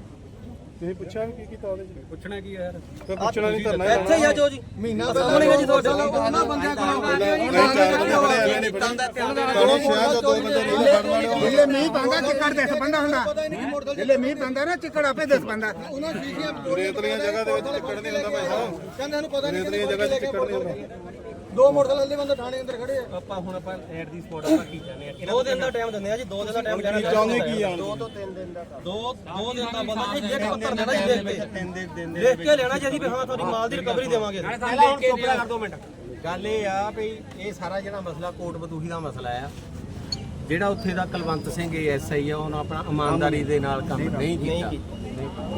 ਤੁਸੀਂ ਪੁੱਛਿਆ ਵੀ ਕੀ ਕੀਤਾ ਉਹਦੇ ਚ ਪੁੱਛਣਾ ਕੀ ਯਾਰ? ਫਿਰ ਪੁੱਛਣਾ ਨਹੀਂ ਕਰਨਾ ਇੱਥੇ ਹੀ ਆ ਜੋ ਜੀ। ਮਹੀਨਾ ਸਾਹਮਣੇ ਜੀ ਤੁਹਾਡੇ। ਉਹਨਾਂ ਬੰਦਿਆਂ ਕੋਲ ਨਹੀਂ ਚਾਰ ਬੰਦੇ ਫੜੇ ਐਵੇਂ ਨਹੀਂ ਫੜੇ ਕਾਲੇ ਤੋਂ ਦੋ ਬੰਦੇ ਨਹੀਂ। ਫੜਨ ਵਾਲੇ ਜਿੱਲੇ ਮੀਂਹ ਪੈਂਦਾ ਚਿੱਕੜ ਦਿਸ ਪੈਂਦਾ ਹੁੰਦਾ। ਜਿੱਲੇ ਮੀਂਹ ਪੈਂਦਾ ਨਾ ਚਿੱਕੜ ਆਪੇ ਦਿਸ ਪੈਂਦਾ। ਉਹਨਾਂ ਸ਼ੀਸ਼ੀਆਂ ਰੇਤਲੀਆਂ ਜਗ੍ਹਾ ਦੇ ਵਿੱਚ ਚਿੱਕੜ ਨਹੀਂ ਹੁੰਦਾ ਭਾਈ ਸਾਹਿਬ। ਕਹਿੰਦੇ ਨੂੰ ਪਤਾ ਨਹੀਂ ਰੇਤਲੀਆਂ ਜਗ੍ਹਾ 'ਚ ਚਿੱਕੜ ਨਹੀਂ ਹੁੰਦਾ। ਦੋ ਮੋਟਰਸਾਈਕਲ ਵਾਲੇ ਬੰਦੇ ਥਾਣੇ ਅੰਦਰ ਖੜੇ ਆ। ਆਪਾਂ ਹੁਣ ਆਪਾਂ ਐਡ ਦੀ ਸਪੋਰਟ ਆਪਾਂ ਕੀ ਚਾਹੁੰਦੇ ਆ? ਦੋ ਦਿਨ ਦਾ ਟਾਈਮ ਦਿੰਦੇ ਆ ਜੀ ਦੋ ਦਿਨ ਦਾ ਟਾਈਮ ਲੈਣਾ ਚਾਹੁੰਦੇ ਕੀ ਆਣ ਦੋ ਤੋਂ ਤਿੰਨ ਦਿਨ ਦਾ ਦੋ ਦੋ ਦਿਨ ਦਾ ਬੰਦਾ ਜੀ ਇੱਕ ਪੱਤਰ ਦੇਣਾ ਜੀ ਦੇਖ ਕੇ ਤਿੰਨ ਦਿਨ ਦਿਨ ਦੇਖ ਕੇ ਲੈਣਾ ਜੀ ਅਸੀਂ ਵੀ ਹਾਂ ਤੁਹਾਡੀ ਮਾਲ ਦੀ ਰਿਕਵਰੀ ਦੇਵਾਂਗੇ। ਪਹਿਲਾਂ ਹੁਣ ਚੁੱਪ ਕਰ ਦੋ ਮਿੰਟ। ਗੱਲ ਇਹ ਆ ਵੀ ਇਹ ਸਾਰਾ ਜਿਹੜਾ ਮਸਲਾ ਕੋਟ ਬਦੂਹੀ ਦਾ ਮਸਲਾ ਆ ਜਿਹੜਾ ਉੱਥੇ ਦਾ ਕੁਲਵੰਤ ਸਿੰਘ ਐਸਆਈ ਆ ਉਹਨੇ ਆਪਣਾ ਇਮਾਨਦਾਰੀ ਦੇ ਨਾਲ ਕੰਮ ਨਹੀਂ ਕੀਤਾ।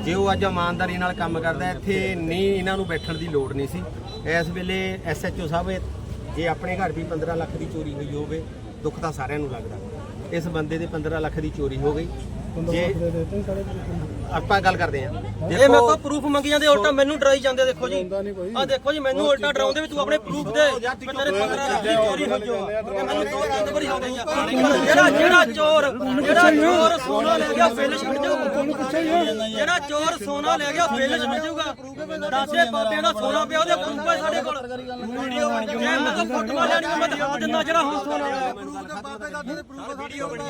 ਜੇ ਉਹ ਅੱਜ ਇਮਾਨਦਾਰੀ ਨਾਲ ਕੰਮ ਕਰਦਾ ਇੱਥੇ ਨਹੀਂ ਇਹਨਾਂ ਨੂੰ ਬੈਠਣ ਦੀ ਲੋੜ ਨਹੀਂ ਸੀ। ਇਸ ਵੇਲੇ ਐਸਐਚਓ ਸਾਹਿਬ ਜੇ ਆਪਣੇ ਘਰ ਵੀ 15 ਲੱਖ ਦੀ ਚੋਰੀ ਹੋਈ ਹੋਵੇ ਦੁੱਖ ਤਾਂ ਸਾਰਿਆਂ ਨੂੰ ਲੱਗਦਾ। ਇਸ ਬੰਦੇ ਦੇ 15 ਲੱਖ ਦੀ ਚੋਰੀ ਹੋ ਗਈ। ਜੇ ਆਪਾਂ ਗੱਲ ਕਰਦੇ ਆ ਇਹ ਮੇਰੇ ਕੋਲ ਪ੍ਰੂਫ ਮੰਗੀ ਜਾਂਦੇ ਉਲਟਾ ਮੈਨੂੰ ਡਰਾਈ ਜਾਂਦੇ ਦੇਖੋ ਜੀ। ਆ ਦੇਖੋ ਜੀ ਮੈਨੂੰ ਉਲਟਾ ਡਰਾਉਂਦੇ ਵੀ ਤੂੰ ਆਪਣੇ ਪ੍ਰੂਫ ਦੇ। ਮੈਂ ਤੇਰੇ 15 ਲੱਖ ਦੀ ਚੋਰੀ ਹੋ ਜਾਊਗਾ ਤੇ ਮੈਨੂੰ ਦੋ ਤਿੰਨ ਵਾਰੀ ਹੋ ਗਈ ਆ ਜਿਹੜਾ ਜਿਹੜਾ ਚੋਰ ਜਿਹੜਾ ਚੋਰ ਸੋਨਾ ਲੈ ਗਿਆ ਬਿੱਲ ਛੱਡ ਜਾਊਗਾ। ਜਿਹੜਾ ਚੋਰ ਸੋਨਾ ਲੈ ਗਿਆ ਬਿੱਲ ਛੱਡ ਜਾਊਗਾ। ਰਾਸੇ ਬਾਬਿਆਂ ਦਾ ਸੋਨਾ ਪਿਆ ਉਹਦੇ ਪ੍ਰੂਫ ਹੈ ਸਾਡੇ ਕੋਲ। ਵੀਡੀਓ ਜੇ ਮੈਂ ਤਾਂ ਫੋਟੋ ਲੈਣੀ ਮੈਂ ਦਿਖਾ ਦਿੰਦਾ ਜਿਹੜਾ ਹੁਣ ਸੋਨਾ ਆਇਆ।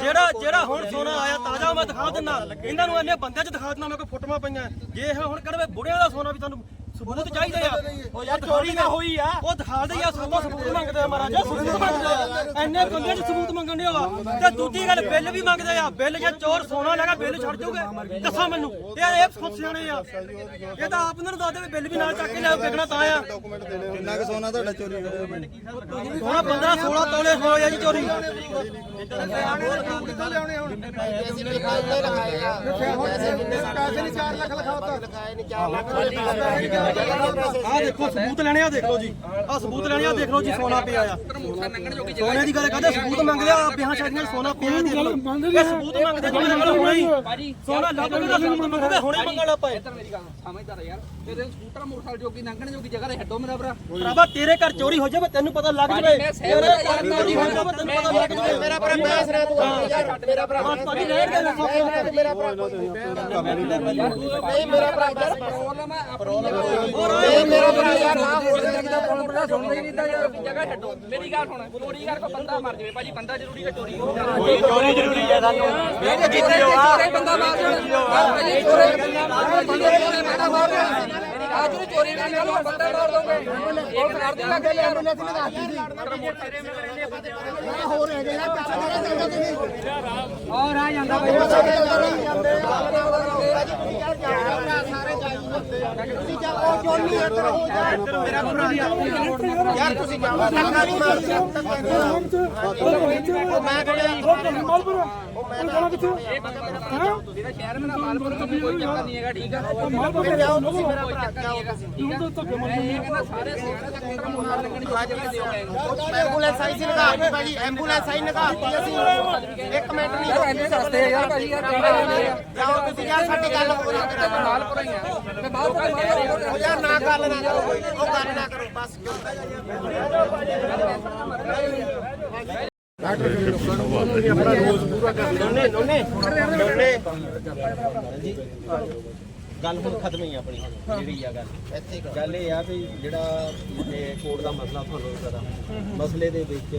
ਜਿਹੜਾ ਜਿਹੜਾ ਹੁਣ ਸੋਨਾ ਆਇਆ ਤਾਜ਼ਾ ਮੈਂ ਦਿਖਾ ਦਿੰਦਾ। ਇਹਨਾਂ ਨੂੰ ਇੰਨੇ ਬੰਦਿਆਂ 'ਚ ਦਿਖਾ ਦਿੰਦਾ ਮੇਰੇ ਕੋਲ ਫੋਟੋਆਂ ਪਈਆਂ। ਜੇ ਇਹ ਹੁਣ ਕਹਿੰਦੇ ਬੁੜਿਆਂ ਦਾ ਸੋਨਾ ਵੀ ਤੁਹਾਨੂੰ ਸਬੂਤ ਚਾਹੀਦੇ ਆ। ਉਹ ਯਾਰ ਚੋਰੀ ਨਾ ਹੋਈ ਆ। ਉਹ ਦਿਖਾ ਦੇ ਆ ਸੋਨਾ ਸਬੂਤ ਮੰਗਦੇ ਆ ਮਹਾਰਾਜਾ। ਸਬੂਤ ਮੰਗਦੇ ਆ। ਇੰਨੇ ਬੰਦਿਆਂ 'ਚ ਸਬੂਤ ਮੰਗਣ ਦੇ ਆ ਤੇ ਦੂਜੀ ਗੱਲ ਬਿੱਲ ਵੀ ਮੰਗਦੇ ਆ। ਬਿੱਲ ਜੇ ਚੋਰ ਸੋਨਾ ਲੈਗਾ ਬਿੱਲ ਛੱਡ ਜੂਗੇ ਦੱਸੋ ਮੈਨੂੰ। ਤੇ ਇਹ ਖੁਦ ਸਿਆਣੇ ਆ। ਇਹ ਤਾਂ ਆਪ ਇਹਨਾਂ ਨੂੰ ਦੱਸ ਦੇ ਬਿੱਲ ਵੀ ਨਾਲ ਚੱਕ ਕੇ ਲਿਆਓ ਵਿਕਣਾ ਤਾਂ ਆ। ਕਿੰਨਾ ਕੁ ਸੋਨਾ ਤੁਹਾਡਾ ਚੋਰੀ ਹੋਇਆ ਸੋਨਾ 15 16 ਤੋਲੇ ਹੋਇਆ ਜੀ ਚੋਰੀ। ਆ ਦੇਖੋ ਸਬੂਤ ਲੈਣੇ ਆ ਦੇਖ ਲਓ ਜੀ। ਆ ਸਬੂਤ ਲੈਣੇ ਆ ਦੇਖ ਲਓ ਜੀ ਸੋਨਾ ਪਿਆ ਆ। ਸੋਨੇ ਦੀ ਗੱਲ ਕਰਦੇ ਸਬੂਤ ਮੰਗਦੇ ਆ ਵਿਆਹ ਸ਼ਾਦੀਆਂ ਸੋਨਾ ਪਿਆ ਦੇਖ। ਲਓ ਇਹ ਸਬੂਤ ਮੰਗਦੇ ਜਿਹੜੇ ਨਾਲ ਹੁਣੇ ਹੀ ਸੋਨਾ ਲੱਭ ਕੇ ਸਬੂਤ ਮੰਗਦੇ ਹੁਣੇ ਮੰਗਣ ਲੱਗ ਪਏ। ਮੇਰੀ ਗੱਲ ਸਮਝਦਾਰ ਯਾਰ। ਤੇਰੇ ਸਕੂਟਰ ਮੋਟਰਸਾਈਕਲ ਜੋਗੀ ਲੰਘਣ ਜੋਗੀ ਜਗ੍ਹਾ ਤੇ ਹੱਡੋ ਮੇਰਾ ਭਰਾ। ਭਰਾਵਾ ਤੇਰੇ ਘਰ ਚੋਰੀ ਹੋ ਜਾਵੇ ਤੈਨੂੰ ਪਤਾ ਲੱਗ ਜਾਵੇ। ਤੇਰੇ ਘਰ ਚੋਰੀ ਹੋ ਜਾਵੇ ਤੈਨੂੰ ਪਤਾ ਲੱਗ ਜਾਵੇ। ਮੇਰਾ ਭਰਾ ਬੈਸ ਰਿਹਾ ਤੂੰ ਯਾਰ ਮੇਰਾ ਭਰਾ। ਤੁਹਾਡੀ ਰਹਿਣ ਦੇ ਮੇਰਾ ਭਰਾ। ਨਹੀਂ ਮੇਰਾ ਭਰਾ ਪ੍ਰੋਬਲਮ ਹੈ ਆਪਣੀ ਇਹ ਮੇਰਾ ਭਰਾ ਯਾਰ ਨਾ ਹੋ ਸਕਦਾ ਫੋਨ ਬੜਾ ਸੁਣਦਾ ਹੀ ਨਹੀਂ ਤਾਂ ਯਾਰ ਜਗ੍ਹਾ ਛੱਡੋ। ਮੇਰੀ ਗੱਲ ਸੁਣ ਚੋਰੀ ਕਰਕੇ ਬੰਦਾ ਮਰ ਜਾਵੇ। ਭਾਜੀ ਬੰਦਾ ਜ਼ਰੂਰੀ ਹੈ ਚੋਰੀ। ਚੋਰੀ ਜ਼ਰੂਰੀ ਹੈ ਸਾਨੂੰ। ਇਹ ਜਿੱਥੇ ਚੋਰੇ ਬੰਦਾ ਮਾਰ ਜਾਣਾ ਭਾਜੀ ਚੋਰੇ ਬੰਦਾ ਮਾਰ ਜਾਣਾ ਆਜ ਨੂੰ ਚੋਰੀ ਵੀ ਕਰ ਲੋ ਬੰਦਾ ਮਾਰ ਦੋਗੇ। ਉਹ ਕਰ ਦੇ ਲੱਗੇ ਲੈ ਐਂਬੂਲੈਂਸ ਨੇ ਦੱਸਦੀ ਸੀ ਹੋਰ ਹੈਗੇ ਆ ਪਿੱਛੇ ਜਿਹੜਾ ਚੱਲਦਾ ਤੁਸੀਂ ਔਰ ਆ ਜਾਂਦਾ ਬਈ ਯਾਰ ਤੁਸੀਂ ਜਾਓ ਨਹੀਂ ਮਾਰਦੇ ਤੁਸੀਂ ਤਾਂ ਸ਼ਹਿਰ ਮੇਂ ਮਾਲਪੁਰ ਤੋਂ ਕੋਈ ਚੱਕਰ ਨਹੀਂ ਹੈਗਾ ਠੀਕ ਆ ਮਾਲਪੁਰ ਜਾਓ ਤੁਸੀਂ ਮੇਰਾ ਭਰਾ ਜਾਓ ਤੂੰ ਤਾਂ ਮੈਂ ਕਹਿੰਦਾ ਸਾਰੇ ਸਿਆਣੇ ਦਾ ਲੱਗਣੀ ਐਂਬੂਲੈਂਸ ਆਈ ਸੀ ਨਿਕਾਹਤੀ ਭਾਜੀ ਐਂਬੂਲੈਂਸ ਆਈ ਨਿਕਾਹਤੀ ਅਸੀਂ ਇੱਕ ਮਿੰਟ ਨਹੀਂ ਇੰਨੇ ਸਸਤੇ ਯਾਰ ਭਾਜੀ ਯਾਰ ਜਾਓ ਤੁਸੀਂ ਯਾਰ ਸਾਡੀ ਗੱਲ ਕਰੋ ਮਾਲਪੁਰ ਹੀ ਆ। ਤੇ ਕਹਿ ਰਹੇ ਉਹ ਯਾਰ ਨਾ ਗੱਲ ਨਾ ਕਰੋ। ਕੋਈ ਉਹ ਗੱਲ ਨਾ ਕਰੋ। ਬਸ ਨੋਨੇ ਨੋਨੇ। ਨੋਨੇ। ਗੱਲ ਹੁਣ ਖਤਮ ਹੀ ਆ ਆਪਣੀ ਜਿਹੜੀ ਆ ਗੱਲ। ਗੱਲ ਇਹ ਆ ਵੀ ਜਿਹੜਾ ਇਹ ਕੋਰਟ ਦਾ ਮਸਲਾ ਤੁਹਾਨੂੰ ਪਤਾ ਮਸਲੇ ਦੇ ਵਿੱਚ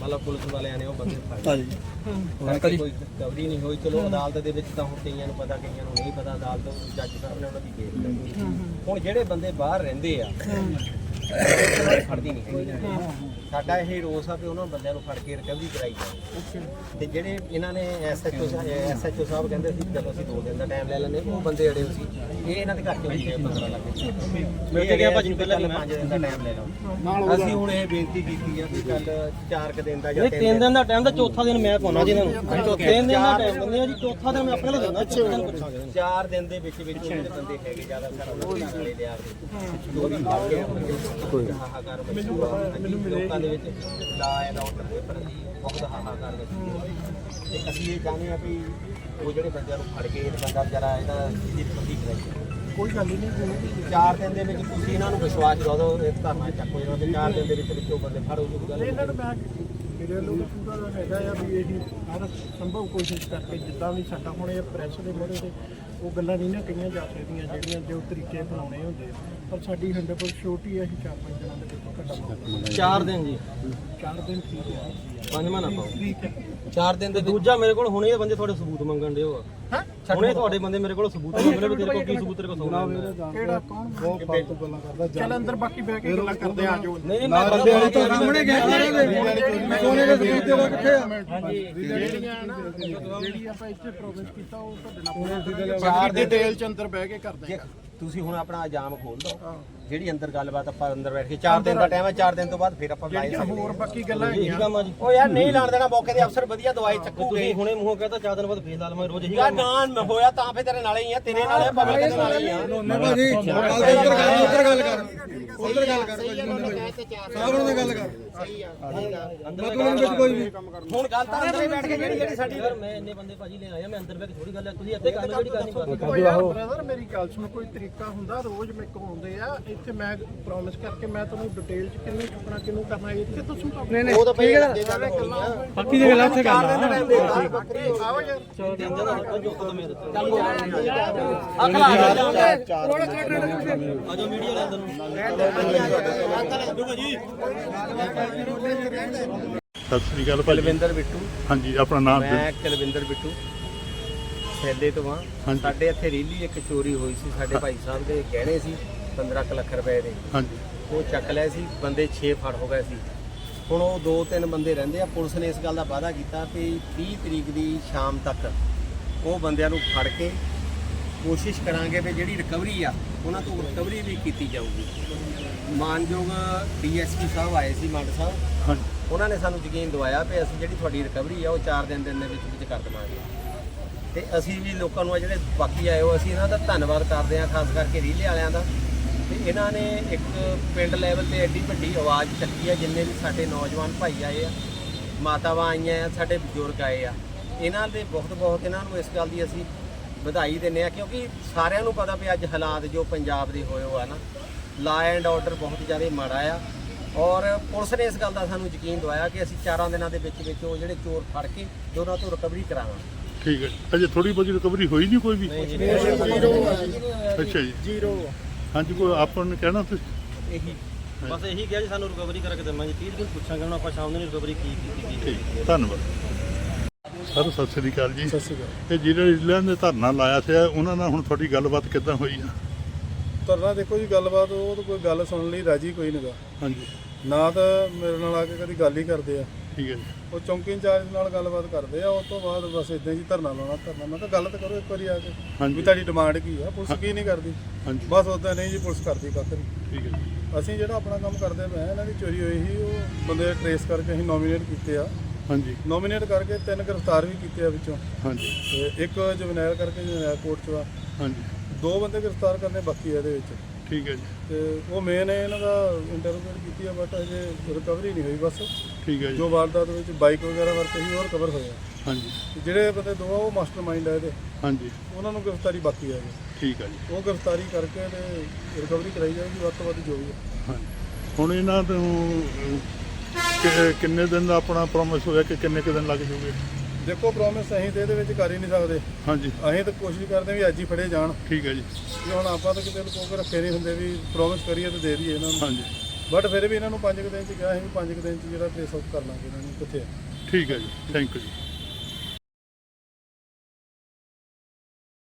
ਮਤਲਬ ਪੁਲਿਸ ਵਾਲਿਆਂ ਨੇ ਉਹ ਬੰਦੇ ਫੜ। ਲਏ ਕਦੀ ਕੋਈ ਕਵਰੀ ਨਹੀਂ ਹੋਈ ਚਲੋ ਅਦਾਲਤ ਦੇ ਵਿੱਚ ਤਾਂ ਹੁਣ ਕਈਆਂ ਨੂੰ ਪਤਾ ਕਈਆਂ ਨੂੰ ਨਹੀਂ ਪਤਾ ਅਦਾਲਤ ਜੱਜ ਸਾਹਿਬ ਨੇ ਉਹਨਾਂ ਦੀ ਕੇਸ ਲਈ ਹੁਣ ਜਿਹੜੇ ਬੰਦੇ ਬਾਹਰ ਰਹਿੰਦੇ ਆ ਫੜਦੀ ਨਹੀਂ ਹੈਗੀ। ਸਾਡਾ ਇਹ ਰੋਸ ਆ ਵੀ ਉਹਨਾਂ ਬੰਦਿਆਂ ਨੂੰ ਫੜ ਕੇ ਰਿਕਵਰੀ ਕਰਾਈ ਜਾਵੇ। ਤੇ ਜਿਹੜੇ ਇਹਨਾਂ ਨੇ ਐਸਐਚਓ ਐਸਐਚਓ ਸਾਹਿਬ ਕਹਿੰਦੇ ਸੀ ਚਲੋ ਅਸੀਂ 2 ਦਿਨ ਦਾ ਟਾਈਮ ਲੈ ਲੈਂਦੇ ਉਹ ਬੰਦੇ ਅੜੇ ਸੀ ਇਹ ਇਹਨਾਂ ਦੇ ਘਰ ਚੋਂ ਗਏ 15 ਲੱਖ ਮਿਲ ਕੇ ਗਿਆ ਭਾਜੀ ਪਹਿਲਾਂ 5 ਦਿਨ ਦਾ ਟਾਈਮ ਲੈ ਲਓ। ਅਸੀਂ ਹੁਣ ਇਹ ਬੇਨਤੀ ਕੀਤੀ ਆ ਕਿ ਕੱਲ 4 ਕ ਦਿਨ ਦਾ ਜਾਂ ਇਹ ਤਿੰਨ ਦਿਨ। ਦਾ ਟਾਈਮ ਤਾਂ ਚੌਥਾ ਦਿਨ ਮੈਂ ਪਾਉਣਾ ਜੀ ਇਹਨਾਂ ਨੂੰ। ਚੌਥੇ ਦਿਨ ਦਾ ਟਾਈਮ ਦਿੰਦੇ ਆ ਜੀ ਚੌਥਾ ਦਿਨ ਮੈਂ ਆਪਣੇ ਲਈ ਦਿੰਦਾ ਚੌਥੇ ਦਿਨ ਪੁੱਛਾਂਗੇ। ਦਿਨ ਦੇ ਵਿੱਚ ਵਿੱਚ ਬੰਦੇ ਹੈਗੇ ਜ਼ਿਆਦਾ ਸਾਰਾ ਉਹਨਾਂ ਦੇ ਲਿਆ ਕੇ ਚੋਰੀ ਕਰਕੇ ਕੋਈ ਹਾਹਾਕਾਰ ਮਚੂਆ ਲੋਕਾਂ ਦੇ ਵਿੱਚ ਲਾ ਐਂਡ ਆਰਡਰ ਦੇ ਪ੍ਰਤੀ ਬਹੁਤ ਹਾਹਾਕਾਰ ਮਚੂਆ ਤੇ ਅਸੀਂ ਇਹ ਚਾਹੁੰਦੇ ਆ ਵੀ ਉਹ ਜਿਹੜੇ ਬੰਦਿਆਂ ਨੂੰ ਫੜ ਕੇ ਇਹ ਬੰਦਾ ਵਿਚਾਰਾ ਇਹਦਾ ਇਹਦੀ ਪ੍ਰਤੀ ਕਰਾਈ ਕੋਈ ਗੱਲ ਨਹੀਂ ਚਾਰ ਦਿਨ ਦੇ ਵਿੱਚ ਤੁਸੀਂ ਇਹਨਾਂ ਨੂੰ ਵਿਸ਼ਵਾਸ ਦਿਵਾ ਦਿਓ ਇਹ ਧਰਨਾ ਚੱਕੋ ਇਹਨਾਂ ਦੇ ਚਾਰ ਦਿਨ ਦੇ ਵਿੱਚ ਵਿੱਚ ਬੰਦੇ ਫੜ ਹੋ ਜੂਗਾ ਇਹਨਾਂ ਨੂੰ ਮੇਰੇ ਵੱਲੋਂ ਤਾਂ ਪੂਰਾ ਹੈਗਾ ਆ ਵੀ ਇਹੀ ਹਰ ਸੰਭਵ ਕੋਸ਼ਿਸ਼ ਕਰਕੇ ਜਿੱਦਾਂ ਵੀ ਸਾਡਾ ਹੁਣ ਇਹ ਪ੍ਰੈਸ ਦੇ ਮੋੜੇ ਤੇ ਉਹ ਗੱਲਾਂ ਨਹੀਂ ਨਾ ਕਹੀਆਂ ਜਾ ਸਕਦੀਆਂ ਜਿਹੜੀਆਂ ਜੋ ਤਰੀਕੇ ਬਣਾਉਣੇ ਹੁੰਦੇ ਆ। ਪਰ ਸਾਡੀ 100% ਛੋਟੀ ਹੈ ਅਸੀਂ ਚਾਰ ਪੰਜ ਦਿਨਾਂ ਦੇ ਵਿੱਚ ਘਟਾ ਚਾਰ ਦਿਨ ਜੀ ਚਾਰ ਦਿਨ ਠੀਕ ਹੈ ਪੰਜਵਾਂ ਨਾ ਪਾਓ ਠੀਕ ਹੈ ਚਾਰ ਦਿਨ ਦੇ ਦੂਜਾ ਮੇਰੇ ਕੋਲ ਹੁਣੇ ਇਹ ਬੰਦੇ ਤੁਹਾਡੇ ਸਬੂਤ ਮੰਗਣ ਦੇ ਹੋ ਹੁਣੇ ਤੁਹਾਡੇ ਬੰਦੇ ਮੇਰੇ ਕੋਲ ਸਬੂਤ ਮੰਗ ਰਹੇ ਵੀ ਤੇਰੇ ਕੋਲ ਕੀ ਸਬੂਤ ਤੇਰੇ ਕੋਲ ਸੋਨਾ ਹੈ ਕਿਹੜਾ ਕੌਣ ਬਹੁਤ ਫਾਲਤੂ ਗੱਲਾਂ ਕਰਦਾ ਚੱਲ ਅੰਦਰ ਬਾਕੀ ਬਹਿ ਕੇ ਗੱਲਾਂ ਕਰਦੇ ਆ ਜੋ ਨਹੀਂ ਨਹੀਂ ਮੈਂ ਬੰਦੇ ਵਾਲੀ ਸਾਹਮਣੇ ਗਏ ਸੋਨੇ ਦੇ ਸਬੂਤ ਤੇਰਾ ਕਿੱਥੇ ਆ ਜਿਹੜੀਆਂ ਨਾ ਜਿਹੜੀ ਆਪਾਂ ਇੱਥੇ ਪ੍ਰੋਗਰੈਸ ਕੀਤਾ ਉਹ ਤੁਹਾਡੇ ਨਾਲ ਚਾਰ ਡਿਟੇਲ ਚ ਅੰਦਰ ਬਹਿ ਕੇ ਕਰਦੇ ਦੇਖ ਤੁਸੀਂ ਹੁਣ ਆਪਣਾ ਜਾਮ ਖੋਲ ਦਿਓ ਜਿਹੜੀ ਅੰਦਰ ਗੱਲਬਾਤ ਆਪਾਂ ਅੰਦਰ ਬੈਠ ਕੇ 4 ਦਿਨ ਦਾ ਟਾਈਮ ਹੈ 4 ਦਿਨ ਤੋਂ ਬਾਅਦ ਫਿਰ ਆਪਾਂ ਲਾਈਨ ਜਿਹੜੀਆਂ ਹੋਰ ਬਾਕੀ ਗੱਲਾਂ ਹੈਗੀਆਂ। ਕੰਮ ਆ ਜੀ। ਉਹ ਯਾਰ ਨਹੀਂ ਲਾਣ ਦੇਣਾ ਮੌਕੇ ਦੇ ਅਫਸਰ ਵਧੀਆ ਦਵਾਈ ਚੱਕੂਗੇ। ਤੁਸੀਂ ਹੁਣੇ ਮੂੰਹੋਂ ਕਹਤਾ ਚਾਰ ਦਿਨ ਬਾਅਦ ਫੇਰ ਲਾ ਲਵਾਂਗੇ ਰੋਜ਼ ਇਹੀ ਯਾਰ। ਨਾ ਹੋਇਆ ਤਾਂ ਫੇ ਤੇਰੇ ਨਾਲੇ ਹੀ ਆ ਤੇਰੇ ਨਾਲੇ ਪਬਲਿਕ ਦੇ ਨਾਲੇ ਹੀ ਆ। ਭਾਜੀ ਗੱਲ ਉੱਧਰ ਗੱਲ ਉੱਧਰ ਗੱਲ ਕਰ। ਉਧਰ ਗੱਲ ਕਰ ਨਾਲ ਗੱਲ ਕਰ। ਮਤਲਬ ਵਿੱਚ ਕੋਈ ਵੀ ਹੁਣ ਗੱਲ ਤਾਂ ਅੰਦਰ ਹੀ ਬੈਠ ਕੇ ਜਿਹੜੀ ਜਿਹੜੀ ਸਾਡੀ ਯਾਰ ਮੈਂ ਇੰਨੇ ਬੰਦੇ ਭਾਜੀ ਲੈ ਆਇਆ ਮੈਂ ਅੰਦਰ ਬੈਠ ਕੇ ਥੋੜੀ ਗੱਲ ਹੈ ਤੁਸੀਂ ਇੱਥੇ ਲਓ ਜਿਹੜੀ ਕਰਨੀ ਕਰ ਓ ਯਾਰ ਬ੍ਰਦਰ ਮੇਰੀ ਗੱਲ ਸੁਣ ਕੋਈ ਤਰੀਕਾ ਹੁੰਦਾ ਰੋਜ਼ ਮੇਰੇ ਕੋਲ ਆਉਂਦੇ ਆ ਇੱਥੇ ਮੈਂ ਪ੍ਰੋਮਿਸ ਕਰਕੇ ਮੈਂ ਤੁਹਾਨੂੰ ਡਿਟੇਲ ਚ ਕਿੰਨੂੰ ਚੁੱਕਣਾ ਕਿੰਨੂੰ ਕਰਨਾ ਇੱਥੇ ਤੁਸੀਂ ਨਹੀਂ ਨਹੀਂ ਉਹ ਤਾਂ ਹੈ ਬਾਕੀ ਦੀ ਗੱਲਾਂ ਉੱਥੇ ਕਰ ਆਓ ਯਾਰ ਚਲੋ ਤਿੰਨ ਦਿਨ ਦਾ ਜੋ ਕਦਮ ਹੈ ਆਜੋ ਮੀਡੀਆ ਵਾਲੇ ਅੰਦਰ ਨੂੰ ਸਤਿ ਸ੍ਰੀ ਅਕਾਲ ਭਾਜੀ। ਕੁਲਵਿੰਦਰ ਬਿੱਟੂ। ਹਾਂਜੀ ਆਪਣਾ ਨਾਮ ਮੈਂ ਕੁਲਵਿੰਦਰ ਬਿੱਟੂ ਸੈਲੇ ਤੋਂ ਆ ਹਾਂਜੀ। ਸਾਡੇ ਇੱਥੇ ਰੀਲੀ ਇੱਕ ਚੋਰੀ ਹੋਈ ਸੀ ਸਾਡੇ ਭਾਈ ਸਾਹਿਬ ਦੇ ਗਹਿਣੇ ਸੀ 15 ਕੁ ਲੱਖ ਰੁਪਏ ਦੇ। ਹਾਂਜੀ। ਉਹ ਚੱਕ ਲਏ ਸੀ ਬੰਦੇ 6 ਫੜ ਹੋ ਗਏ ਸੀ। ਹੁਣ ਉਹ ਦੋ ਤਿੰਨ ਬੰਦੇ ਰਹਿੰਦੇ ਆ ਪੁਲਿਸ ਨੇ ਇਸ ਗੱਲ ਦਾ ਵਾਅਦਾ ਕੀਤਾ ਕਿ 30 ਤਰੀਕ ਦੀ ਸ਼ਾਮ ਤੱਕ ਉਹ ਬੰਦਿਆਂ ਨੂੰ ਫੜ ਕੇ ਕੋਸ਼ਿਸ਼ ਕਰਾਂਗੇ ਵੀ ਜਿਹੜੀ ਰਿਕਵਰੀ ਆ ਉਹਨਾਂ ਤੋਂ ਰਿਕਵਰੀ ਵੀ ਕੀਤੀ ਜਾਊਗੀ। ਮਾਨਯੋਗ ਡੀਐਸਪੀ ਸਾਹਿਬ ਆਏ ਸੀ ਮੰਡ ਸਾਹਿਬ। ਹਾਂਜੀ। ਉਹਨਾਂ ਨੇ ਸਾਨੂੰ ਯਕੀਨ ਦਿਵਾਇਆ ਵੀ ਅਸੀਂ ਜਿਹੜੀ ਤੁਹਾਡੀ ਰਿਕਵਰੀ ਆ ਉਹ 4 ਦਿਨ ਦਿਨ ਦੇ ਵਿੱਚ ਵਿੱਚ ਕਰ ਦੇਵਾਂਗੇ। ਤੇ ਅਸੀਂ ਵੀ ਲੋਕਾਂ ਨੂੰ ਆ ਜਿਹੜੇ ਬਾਕੀ ਆਏ ਹੋ ਅਸੀਂ ਇਹਨਾਂ ਦਾ ਧੰਨਵਾਦ ਕਰਦੇ ਹਾਂ ਖਾਸ ਕਰਕੇ ਰੀਲੇ ਵਾਲਿਆਂ ਦਾ। ਤੇ ਇਹਨਾਂ ਨੇ ਇੱਕ ਪਿੰਡ ਲੈਵਲ ਤੇ ਐਡੀ ਵੱਡੀ ਆਵਾਜ਼ ਚੱਕੀ ਆ ਜਿੰਨੇ ਵੀ ਸਾਡੇ ਨੌਜਵਾਨ ਭਾਈ ਆਏ ਆ ਮਾਤਾਵਾਂ ਆਈਆਂ ਆ ਸਾਡੇ ਬਜ਼ੁਰਗ ਆਏ ਆ। ਇਹਨਾਂ ਦੇ ਬਹੁਤ ਬਹੁਤ ਇਹਨਾਂ ਨੂੰ ਇਸ ਗੱਲ ਦੀ ਅਸੀਂ ਵਧਾਈ ਦਿੰਦੇ ਆ ਕਿਉਂਕਿ ਸਾਰਿਆਂ ਨੂੰ ਪਤਾ ਵੀ ਅੱਜ ਹਾਲਾਤ ਜੋ ਪੰਜਾਬ ਦੇ ਹੋਏ ਹੋ ਆ ਨਾ ਲਾ ਐਂਡ ਆਰਡਰ ਬਹੁਤ ਜ਼ਿਆਦਾ ਮਾੜਾ ਆ। ਔਰ ਪੁਲਿਸ ਨੇ ਇਸ ਗੱਲ ਦਾ ਸਾਨੂੰ ਯਕੀਨ ਦਿਵਾਇਆ ਕਿ ਅਸੀਂ ਚਾਰਾਂ ਦਿਨਾਂ ਦੇ ਵਿੱਚ ਵਿੱਚ ਉਹ ਜਿਹੜੇ ਚੋਰ ਫੜ ਕੇ ਉਹਨਾਂ ਤੋਂ ਰਿਕਵਰੀ ਕਰਾਵਾਂਗੇ। ਠੀਕ ਹੈ। ਅਜੇ ਥੋੜੀ ਬਹੁਤੀ ਰਿਕਵਰੀ ਹੋਈ ਨਹੀਂ ਕੋਈ ਵੀ? ਅੱਛਾ ਜੀ। ਜ਼ੀਰੋ ਹਾਂਜੀ ਕੋਈ ਆਪਾਂ ਨੂੰ ਕਹਿਣਾ ਤੁਸੀਂ? ਇਹੀ। ਬਸ ਇਹੀ ਕਿਹਾ ਜੀ ਸਾਨੂੰ ਰਿਕਵਰੀ ਕਰਕੇ ਦੇਵਾਂਗੇ। 30 ਦਿਨ ਪੁੱਛਾਂਗੇ ਹੁਣ ਆਪਾਂ ਸ਼ਾਮ ਨੂੰ ਰਿਕਵਰੀ ਕੀ ਕੀਤੀ ਠੀਕ। ਧੰਨਵਾਦ। ਸਰ ਸਤਿ ਸ੍ਰੀ ਅਕਾਲ ਜੀ। ਸਤਿ ਸ੍ਰੀ ਅਕਾਲ। ਇਹ ਜਿਹੜੇ ਜ਼ਿਲ੍ਹਿਆਂ ਦੇ ਧਰਨਾ ਲਾਇਆ ਸੀ ਉਹਨਾਂ ਨਾਲ ਹੁਣ ਤੁਹਾਡੀ ਗੱਲਬਾਤ ਕਿੱਦਾਂ ਹੋਈ ਆ? ਤਰਨਾ ਦੇਖੋ ਜੀ ਗੱਲਬਾਤ ਉਹ ਤਾਂ ਕੋਈ ਗੱਲ ਸੁਣਨ ਲਈ ਰਾਜੀ ਕੋਈ ਨਹੀਂਗਾ ਹਾਂਜੀ। ਨਾ ਤਾਂ ਮੇਰੇ ਨਾਲ ਆ ਕੇ ਕਦੀ ਗੱਲ ਹੀ ਕਰਦੇ ਆ। ਠੀਕ ਹੈ ਜੀ। ਉਹ ਚੌਂਕੀ ਇੰਚਾਰਜ ਨਾਲ ਗੱਲਬਾਤ ਕਰਦੇ ਆ ਉਸ ਤੋਂ ਬਾਅਦ ਬਸ ਇਦਾਂ ਜੀ ਧਰਨਾ ਲਾਉਣਾ ਧਰਨਾ। ਮੈਂ ਤਾਂ ਗੱਲ ਤਾਂ ਕਰੋ ਇੱਕ ਵਾਰੀ ਆ ਕੇ ਹਾਂਜੀ। ਵੀ ਤੁਹਾਡੀ ਡਿਮਾਂਡ ਕੀ ਆ ਪੁਲਿਸ ਕੀ ਨਹੀਂ ਕਰਦੀ? ਹਾਂਜੀ। ਬਸ ਉਦਾਂ ਨਹੀਂ ਜੀ ਪੁਲਿਸ ਕਰਦੀ ਕੱਖ ਨਹੀਂ। ਠੀਕ ਹੈ ਜੀ। ਅਸੀਂ ਜਿਹੜਾ ਆਪਣਾ ਕੰਮ ਕਰਦੇ ਪਏ ਆ ਇਹਨਾਂ ਦੀ ਚੋਰੀ ਹੋਈ ਸੀ ਉਹ ਬੰਦੇ ਟਰੇਸ ਕਰਕੇ ਅਸੀਂ ਨੋਮੀਨੇਟ ਕੀਤੇ ਆ। ਹਾਂਜੀ। ਨੋਮੀਨੇਟ ਕਰਕੇ ਤਿੰਨ ਗ੍ਰਿਫਤਾਰ ਵੀ ਕੀਤੇ ਆ ਵਿੱਚੋਂ। ਹਾਂਜੀ। ਤੇ ਇੱਕ ਜਵਨੈਲ ਕਰਕੇ ਜਵਨੈਲ ਕੋਰਟ ਚ ਵਾ ਹਾਂਜੀ। ਦੋ ਬੰਦੇ ਗ੍ਰਿਫਤਾਰ ਕਰਨੇ ਬਾਕੀ ਆ ਇਹਦੇ ਵਿੱਚ। ਠੀਕ ਹੈ ਜੀ। ਤੇ ਉਹ ਮੇਨ ਇਹਨਾਂ ਦਾ ਇੰਟਰਵਿਊ ਕੀਤੀ ਆ ਬਟ ਅਜੇ ਰਿਕਵਰੀ ਨਹੀਂ ਹੋਈ ਬਸ। ਠੀਕ ਹੈ ਜੀ। ਜੋ ਵਾਰਦਾਤ ਵਿੱਚ ਬਾਈਕ ਵਗੈਰਾ ਵਰਤੇ ਸੀ ਉਹ ਰਿਕਵਰ ਹੋਇਆ ਹਾਂਜੀ। ਤੇ ਜਿਹੜੇ ਬੰਦੇ ਦੋ ਆ ਉਹ ਮਾਸਟਰਮਾਈਂਡ ਆ ਇਹਦੇ। ਹਾਂਜੀ। ਉਹਨਾਂ ਨੂੰ ਗ੍ਰਿਫਤਾਰੀ ਬਾਕੀ ਆ ਜੀ ਠੀਕ ਹੈ ਜੀ। ਉਹ ਗ੍ਰਿਫਤਾਰੀ ਕਰਕੇ ਤੇ ਰਿਕਵਰੀ ਕਰਾਈ ਜਾਏਗੀ ਵੱਧ ਤੋਂ ਵੱਧ ਜੋ ਵੀ ਹੈ ਹਾਂਜੀ। ਹੁਣ ਇਹਨਾਂ ਅਹ, ਕਿ- ਕਿੰਨੇ ਦਿਨ ਦਾ ਆਪਣਾ ਪ੍ਰੋਮਿਸ ਹੋਇਆ ਕਿ ਕਿੰਨੇ ਕੁ ਦਿਨ ਲੱਗ ਜੂਗੇ ਦੇਖੋ ਪ੍ਰੋਮਿਸ ਅਸੀਂ ਤੇ ਇਹਦੇ ਵਿੱਚ ਕਰ ਹੀ ਨਹੀਂ ਸਕਦੇ। ਹਾਂਜੀ। ਅਸੀਂ ਤਾਂ ਕੋਸ਼ਿਸ਼ ਕਰਦੇ ਵੀ ਅੱਜ ਹੀ ਫੜੇ ਜਾਣ। ਠੀਕ ਹੈ ਜੀ। ਹੁਣ ਆਪਾਂ ਤਾਂ ਕਿਤੇ ਲੁਕੋ ਰੱਖੇ ਨਹੀਂ ਹੁੰਦੇ ਵੀ ਪ੍ਰੋਮਿਸ ਕਰੀਏ ਤੇ ਦੇ ਦਈਏ ਇਹਨਾਂ ਨੂੰ। ਹਾਂਜੀ। ਬਟ ਫਿਰ ਵੀ ਇਹਨਾਂ ਨੂੰ 5 ਦਿਨ ਚ ਕਿਹਾ ਸੀ ਵੀ 5 ਦਿਨ ਚ ਜਿਹੜਾ ਟ੍ਰੇਸ ਆਊਟ ਕਰ ਲਾਂਗੇ ਇਹਨਾਂ ਨੂੰ ਕਿੱਥੇ ਆ। ਠੀਕ ਹੈ ਜੀ। ਥੈਂਕ ਯੂ ਜੀ।